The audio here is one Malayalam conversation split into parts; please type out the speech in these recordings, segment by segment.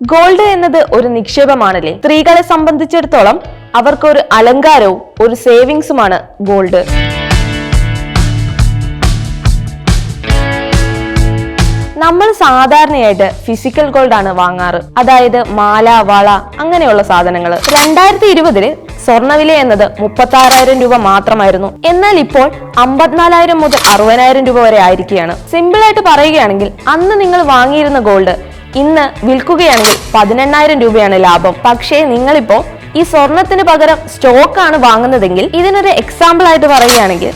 ഗോൾഡ് എന്നത് ഒരു നിക്ഷേപമാണല്ലേ? സ്ത്രീകളെ സംബന്ധിച്ചിടത്തോളം അവർക്കൊരു അലങ്കാരവും ഒരു സേവിങ്സുമാണ് ഗോൾഡ്. നമ്മൾ സാധാരണയായിട്ട് ഫിസിക്കൽ ഗോൾഡ് ആണ് വാങ്ങാറ്. അതായത് മാല വള അങ്ങനെയുള്ള സാധനങ്ങൾ. രണ്ടായിരത്തി ഇരുപതിൽ സ്വർണവില എന്നത് മുപ്പത്തി ആറായിരം രൂപ മാത്രമായിരുന്നു. എന്നാൽ ഇപ്പോൾ അമ്പത്തിനാലായിരം മുതൽ അറുപതിനായിരം രൂപ വരെ ആയിരിക്കുകയാണ്. സിമ്പിളായിട്ട് പറയുകയാണെങ്കിൽ അന്ന് നിങ്ങൾ വാങ്ങിയിരുന്ന ഗോൾഡ് ഇന്ന് വിൽക്കുകയാണെങ്കിൽ പതിനെണ്ണായിരം രൂപയാണ് ലാഭം. പക്ഷേ നിങ്ങളിപ്പോ ഈ സ്വർണത്തിന് പകരം സ്റ്റോക്കാണ് വാങ്ങുന്നതെങ്കിൽ ഇതിനൊരു എക്സാമ്പിൾ ആയിട്ട് പറയുകയാണെങ്കിൽ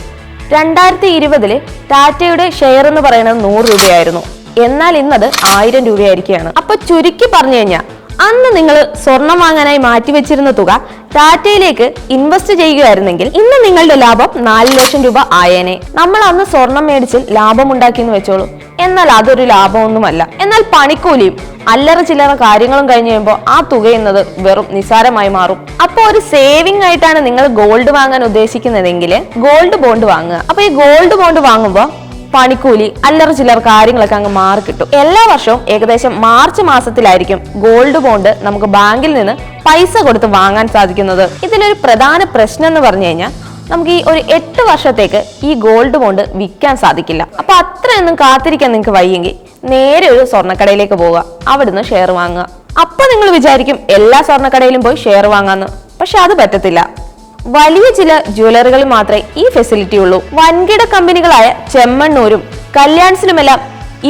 രണ്ടായിരത്തി ഇരുപതിൽ ടാറ്റയുടെ ഷെയർ എന്ന് പറയുന്നത് നൂറ് രൂപയായിരുന്നു. എന്നാൽ ഇന്നത് ആയിരം രൂപയായിരിക്കുകയാണ്. അപ്പൊ ചുരുക്കി പറഞ്ഞു കഴിഞ്ഞാൽ അന്ന് നിങ്ങൾ സ്വർണം വാങ്ങാനായി മാറ്റിവെച്ചിരുന്ന തുക ടാറ്റയിലേക്ക് ഇൻവെസ്റ്റ് ചെയ്യുകയായിരുന്നെങ്കിൽ ഇന്ന് നിങ്ങളുടെ ലാഭം നാല് ലക്ഷം രൂപ ആയേനെ. നമ്മൾ അന്ന് സ്വർണം മേടിച്ച് ലാഭം ഉണ്ടാക്കിയെന്ന് വെച്ചോളൂ. എന്നാൽ അതൊരു ലാഭമൊന്നുമല്ല. എന്നാൽ പണിക്കൂലിയും അല്ലറ ചില്ലറ കാര്യങ്ങളും കഴിഞ്ഞ് കഴിയുമ്പോൾ ആ തുക എന്നത് വെറും നിസാരമായി മാറും. അപ്പോൾ ഒരു സേവിംഗ് ആയിട്ടാണ് നിങ്ങൾ ഗോൾഡ് വാങ്ങാൻ ഉദ്ദേശിക്കുന്നതെങ്കിൽ ഗോൾഡ് ബോണ്ട് വാങ്ങുക. അപ്പൊ ഈ ഗോൾഡ് ബോണ്ട് വാങ്ങുമ്പോൾ പണിക്കൂലി അല്ലറ ചില്ലറ കാര്യങ്ങളൊക്കെ അങ്ങ് മാറി കിട്ടും. എല്ലാ വർഷവും ഏകദേശം മാർച്ച് മാസത്തിലായിരിക്കും ഗോൾഡ് ബോണ്ട് നമുക്ക് ബാങ്കിൽ നിന്ന് പൈസ കൊടുത്ത് വാങ്ങാൻ സാധിക്കുന്നത്. ഇതിലൊരു പ്രധാന പ്രശ്നം എന്ന് പറഞ്ഞു കഴിഞ്ഞാൽ നമുക്ക് ഈ ഒരു എട്ട് വർഷത്തേക്ക് ഈ ഗോൾഡ് ബോണ്ട് വിൽക്കാൻ സാധിക്കില്ല. അപ്പൊ അത്രയൊന്നും കാത്തിരിക്കാൻ നിങ്ങൾക്ക് വയ്യെങ്കിൽ നേരെ ഒരു സ്വർണക്കടയിലേക്ക് പോവുക. അവിടുന്ന് ഷെയർ വാങ്ങുക. അപ്പൊ നിങ്ങൾ വിചാരിക്കും എല്ലാ സ്വർണക്കടയിലും പോയി ഷെയർ വാങ്ങാന്ന്. പക്ഷെ അത് പറ്റത്തില്ല. വലിയ ചില ജ്വല്ലറികളിൽ മാത്രമേ ഈ ഫെസിലിറ്റി ഉള്ളൂ. വൻകിട കമ്പനികളായ ചെമ്മണ്ണൂരും കല്യാൺസിലുമെല്ലാം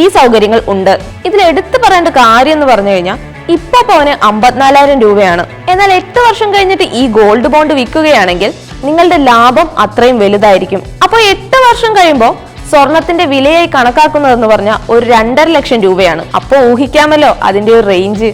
ഈ സൗകര്യങ്ങൾ ഉണ്ട്. ഇതിൽ എടുത്തു പറയേണ്ട കാര്യം എന്ന് പറഞ്ഞു കഴിഞ്ഞാൽ ഇപ്പൊ പോന് അമ്പത്തിനാലായിരം രൂപയാണ്. എന്നാൽ എട്ട് വർഷം കഴിഞ്ഞിട്ട് ഈ ഗോൾഡ് ബോണ്ട് വിൽക്കുകയാണെങ്കിൽ നിങ്ങളുടെ ലാഭം അത്രയും വലുതായിരിക്കും. അപ്പോൾ എട്ട് വർഷം കഴിയുമ്പോൾ സ്വർണത്തിന്റെ വിലയായി കണക്കാക്കുന്നതെന്ന് പറഞ്ഞാൽ ഒരു രണ്ടര ലക്ഷം രൂപയാണ്. അപ്പോൾ ഊഹിക്കാമല്ലോ അതിന്റെ ഒരു റേഞ്ച്